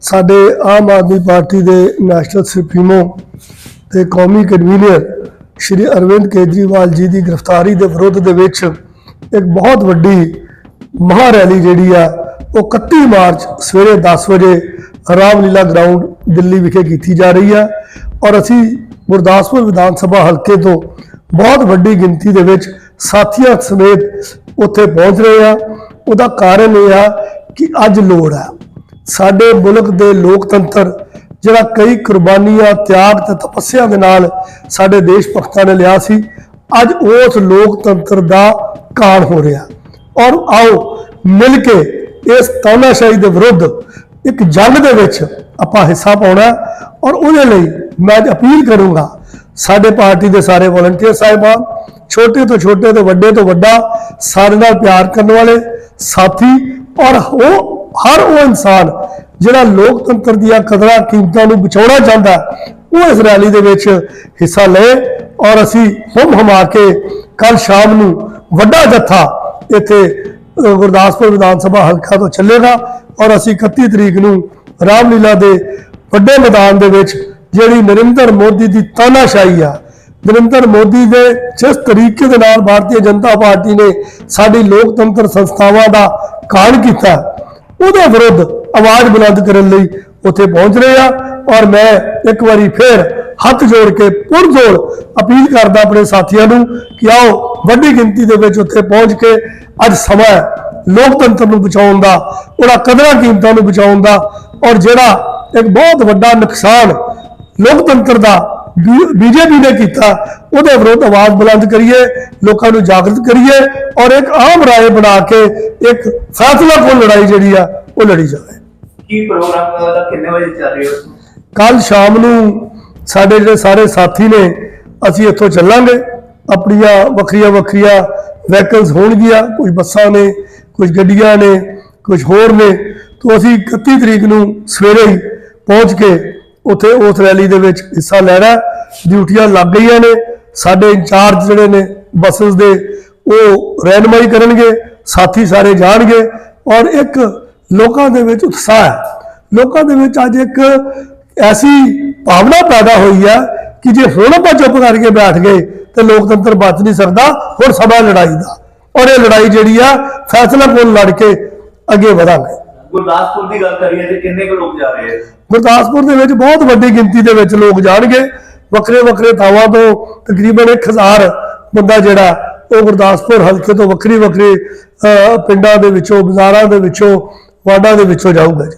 ਸਾਡੇ ਆਮ ਆਦਮੀ ਪਾਰਟੀ ਦੇ national supremo ਤੇ ਕੌਮੀ ਕਨਵੀਨਰ ਸ਼੍ਰੀ ਅਰਵਿੰਦ ਕੇਜਰੀਵਾਲ ਜੀ ਦੀ ਗ੍ਰਿਫਤਾਰੀ ਦੇ ਵਿਰੋਧ ਦੇ ਵਿੱਚ ਇੱਕ ਬਹੁਤ ਵੱਡੀ ਮਹਾ ਰੈਲੀ ਜਿਹੜੀ ਆ, ਉਹ 31 ਮਾਰਚ ਸਵੇਰੇ 10 ਵਜੇ ਰਾਮਲੀਲਾ ਗਰਾਊਂਡ ਦਿੱਲੀ ਵਿਖੇ ਕੀਤੀ ਜਾ ਰਹੀ ਆ ਔਰ ਅਸੀਂ ਗੁਰਦਾਸਪੁਰ ਵਿਧਾਨ ਸਭਾ ਹਲਕੇ ਤੋਂ ਬਹੁਤ ਵੱਡੀ ਗਿਣਤੀ ਦੇ ਵਿੱਚ ਸਾਥੀਆਂ ਸਮੇਤ ਉੱਥੇ ਪਹੁੰਚ ਰਹੇ ਆ। ਉਹਦਾ ਕਾਰਨ ਇਹ ਆ ਕਿ ਅੱਜ ਲੋੜ ਆ। ਸਾਡੇ ਮੁਲਕ ਦੇ ਲੋਕਤੰਤਰ, ਜਿਹੜਾ ਕਈ ਕੁਰਬਾਨੀਆਂ, ਤਿਆਗ ਤੇ ਤਪੱਸਿਆ ਦੇ ਨਾਲ ਸਾਡੇ ਦੇਸ਼ ਭਗਤਾਂ ਨੇ ਲਿਆ ਸੀ, ਅੱਜ ਉਸ ਲੋਕਤੰਤਰ ਦਾ ਕਾਣ ਹੋ ਰਿਹਾ। ਔਰ ਆਓ ਮਿਲ ਕੇ ਇਸ ਤਾਨਾਸ਼ਾਹੀ ਦੇ ਵਿਰੁੱਧ ਇੱਕ ਜੰਗ ਦੇ ਵਿੱਚ ਆਪਾਂ ਹਿੱਸਾ ਪਾਉਣਾ ਔਰ ਉਹਦੇ ਲਈ ਮੈਂ ਅੱਜ ਅਪੀਲ ਕਰੂੰਗਾ, ਸਾਡੇ ਪਾਰਟੀ ਦੇ ਸਾਰੇ ਵਲੰਟੀਅਰ ਸਾਹਿਬਾਨ, ਛੋਟੇ ਤੋਂ ਛੋਟੇ ਤੋਂ ਵੱਡੇ ਤੋਂ ਵੱਡਾ, ਸਾਡੇ ਨਾਲ ਪਿਆਰ ਕਰਨ ਵਾਲੇ ਸਾਥੀ ਔਰ ਉਹ ਹਰ ਉਹ ਇਨਸਾਨ ਜਿਹੜਾ ਲੋਕਤੰਤਰ ਦੀਆਂ ਕਦਰਾਂ ਕੀਮਤਾਂ ਨੂੰ ਬਚਾਉਣਾ ਚਾਹੁੰਦਾ ਉਹ ਇਸ ਰੈਲੀ ਦੇ ਵਿੱਚ ਹਿੱਸਾ ਲਏ ਔਰ ਅਸੀਂ ਹੁਮ ਹਮਾ ਕੇ ਕੱਲ ਸ਼ਾਮ ਨੂੰ ਵੱਡਾ ਜੱਥਾ ਇੱਥੇ ਗੁਰਦਾਸਪੁਰ ਵਿਧਾਨ ਸਭਾ ਹਲਕਾ ਤੋਂ ਚੱਲੇਗਾ ਔਰ ਅਸੀਂ 31 ਤਰੀਕ ਨੂੰ ਰਾਮਲੀਲਾ ਦੇ ਵੱਡੇ ਮੈਦਾਨ ਦੇ ਵਿੱਚ ਜਿਹੜੀ ਨਰਿੰਦਰ ਮੋਦੀ ਦੀ ਤਾਨਾਸ਼ਾਹੀ ਆ, ਨਰਿੰਦਰ ਮੋਦੀ ਦੇ ਜਿਸ ਤਰੀਕੇ ਦੇ ਨਾਲ ਭਾਰਤੀ ਜਨਤਾ ਪਾਰਟੀ ਨੇ ਸਾਡੀ ਲੋਕਤੰਤਰ ਸੰਸਥਾਵਾਂ ਦਾ ਕਾਣ ਕੀਤਾ ਉਹਦੇ ਵਿਰੁੱਧ ਆਵਾਜ਼ ਬੁਲੰਦ ਕਰਨ ਲਈ ਉੱਥੇ ਪਹੁੰਚ ਰਹੇ ਆ। ਔਰ ਮੈਂ ਇੱਕ ਵਾਰੀ ਫੇਰ ਹੱਥ ਜੋੜ ਕੇ ਪੁਰਜ਼ੋਰ ਅਪੀਲ ਕਰਦਾ ਆਪਣੇ ਸਾਥੀਆਂ ਨੂੰ ਕਿ ਆਓ ਵੱਡੀ ਗਿਣਤੀ ਦੇ ਵਿੱਚ ਉੱਥੇ ਪਹੁੰਚ ਕੇ ਅੱਜ ਸਮਾਂ ਲੋਕਤੰਤਰ ਨੂੰ ਬਚਾਉਣ ਦਾ, ਉਹਦਾ ਕਦਰਾਂ ਕੀਮਤਾਂ ਨੂੰ ਬਚਾਉਣ ਦਾ। ਔਰ ਜਿਹੜਾ ਇੱਕ ਬਹੁਤ ਵੱਡਾ ਨੁਕਸਾਨ ਲੋਕਤੰਤਰ ਦਾ ਬੀਜੇਪੀ ਨੇ ਕੀਤਾ ਉਹਦੇ ਵਿਰੁੱਧ ਆਵਾਜ਼ ਬੁਲੰਦ ਕਰੀਏ ਲੋਕਾਂ ਨੂੰ ਜਾਗਰਤ ਕਰੀਏ ਔਰ ਇੱਕ ਆਮ ਰਾਏ ਬਣਾ ਕੇ ਇੱਕ ਫੈਸਲਾ ਕੋਲ ਲੜਾਈ ਜਿਹੜੀ ਆ ਉਹ ਲੜੀ ਜਾਵੇ। ਕੀ ਪ੍ਰੋਗਰਾਮ ਦਾ ਕਿੰਨੇ ਵਜੇ ਚੱਲ ਰਿਹਾ ਕੱਲ ਸ਼ਾਮ ਨੂੰ ਸਾਡੇ ਜਿਹੜੇ ਸਾਰੇ ਸਾਥੀ ਨੇ ਅਸੀਂ ਇੱਥੋਂ ਚੱਲਾਂਗੇ। ਆਪਣੀਆਂ ਵੱਖਰੀਆਂ ਵੱਖਰੀਆਂ ਵਹੀਕਲਸ ਹੋਣਗੀਆਂ ਕੁਝ ਬੱਸਾਂ ਨੇ ਕੁਝ ਗੱਡੀਆਂ ਨੇ ਕੁਝ ਹੋਰ ਨੇ। ਤੋਂ ਅਸੀਂ 31 ਤਰੀਕ ਨੂੰ ਸਵੇਰੇ ਹੀ ਪਹੁੰਚ ਕੇ ਉੱਥੇ ਉਸ ਰੈਲੀ ਦੇ ਵਿੱਚ ਹਿੱਸਾ ਲੈਣਾ ਡਿਊਟੀਆਂ ਲੱਗ ਗਈਆਂ ਨੇ। ਸਾਡੇ ਇੰਚਾਰਜ ਜਿਹੜੇ ਨੇ ਬੱਸਸ ਦੇ, ਉਹ ਰਹਿਨਮਾਈ ਕਰਨਗੇ, ਸਾਥੀ ਸਾਰੇ ਜਾਣਗੇ ਔਰ ਇੱਕ ਲੋਕਾਂ ਦੇ ਵਿੱਚ ਉਤਸ਼ਾਹ ਹੈ। ਲੋਕਾਂ ਦੇ ਵਿੱਚ ਅੱਜ ਇੱਕ ਐਸੀ ਭਾਵਨਾ ਪੈਦਾ ਹੋਈ ਹੈ ਕਿ ਜੇ ਹੁਣ ਆਪਾਂ ਚੁੱਪ ਕਰਕੇ ਬੈਠ ਗਏ ਤੇ ਲੋਕਤੰਤਰ ਬਚ ਨਹੀਂ ਸਕਦਾ, ਹੁਣ ਸਮਾਂ ਲੜਾਈ ਦਾ। ਔਰ ਇਹ ਲੜਾਈ ਜਿਹੜੀ ਆ, ਫੈਸਲਾ ਕੋਲ ਲੜ ਕੇ ਅੱਗੇ ਵਧਾਂਗੇ। ਗੁਰਦਾਸਪੁਰ ਦੀ ਗੱਲ ਕਰੀਏ ਤੇ ਕਿੰਨੇ ਕੁ ਲੋਕ ਜਾ ਰਹੇ ਹੈ ਗੁਰਦਾਸਪੁਰ ਦੇ ਵਿੱਚ ਬਹੁਤ ਵੱਡੀ ਗਿਣਤੀ ਦੇ ਵਿੱਚ ਲੋਕ ਜਾਣਗੇ। ਵੱਖਰੇ ਵੱਖਰੇ ਥਾਵਾਂ ਤੋਂ ਤਕਰੀਬਨ 1000 ਬੰਦਾ ਜਿਹੜਾ, ਉਹ ਗੁਰਦਾਸਪੁਰ ਹਲਕੇ ਤੋਂ ਵੱਖਰੀ ਵੱਖਰੀ ਪਿੰਡਾਂ ਦੇ ਵਿੱਚੋਂ, ਬਾਜ਼ਾਰਾਂ ਦੇ ਵਿੱਚੋਂ, ਵਾਰਡਾਂ ਦੇ ਵਿੱਚੋਂ ਜਾਊਗਾ ਜੀ।